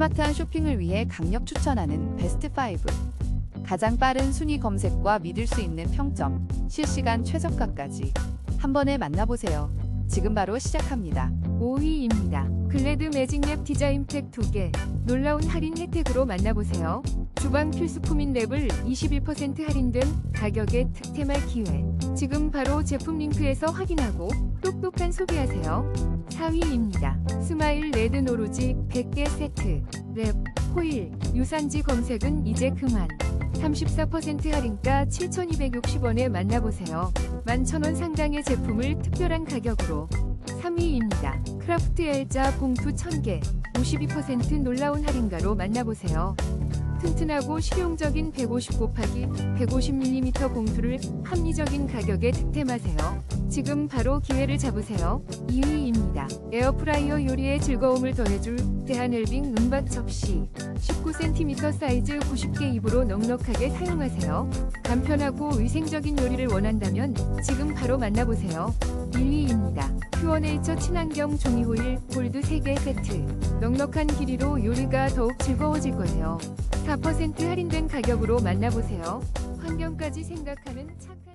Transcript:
스마트한 쇼핑을 위해 강력 추천하는 베스트 5. 가장 빠른 순위 검색과 믿을 수 있는 평점, 실시간 최저가까지 한 번에 만나보세요. 지금 바로 시작합니다. 5위입니다. 글래드 매직랩 디자인 팩 2개 놀라운 할인 혜택으로 만나보세요. 주방 필수품인 랩을 21% 할인된 가격에 득템할 기회. 지금 바로 제품 링크에서 확인하고 똑똑한 소비하세요. 4위입니다. 스마일 레드 노루지 100개 세트 랩, 호일, 유산지 검색은 이제 그만. 34% 할인가 7,260원에 만나보세요. 11,000원 상당의 제품을 특별한 가격으로 3위입니다. 크라프트 엘자 봉투 1000개 52% 놀라운 할인가로 만나보세요. 튼튼하고 실용적인 150 곱하기 150mm 봉투를 합리적인 가격에 득템하세요. 지금 바로 기회를 잡으세요. 2위입니다. 에어프라이어 요리의 즐거움을 더해줄 대한엘빙 은박 접시 19cm 사이즈 90개 입으로 넉넉하게 사용하세요. 간편하고 위생적인 요리를 원한다면 지금 바로 만나보세요. 1위입니다. 퓨어네이처 친환경 종이 호일 골드 3개 세트. 넉넉한 길이로 요리가 더욱 즐거워질 거예요. 4% 할인된 가격으로 만나보세요. 환경까지 생각하는 착한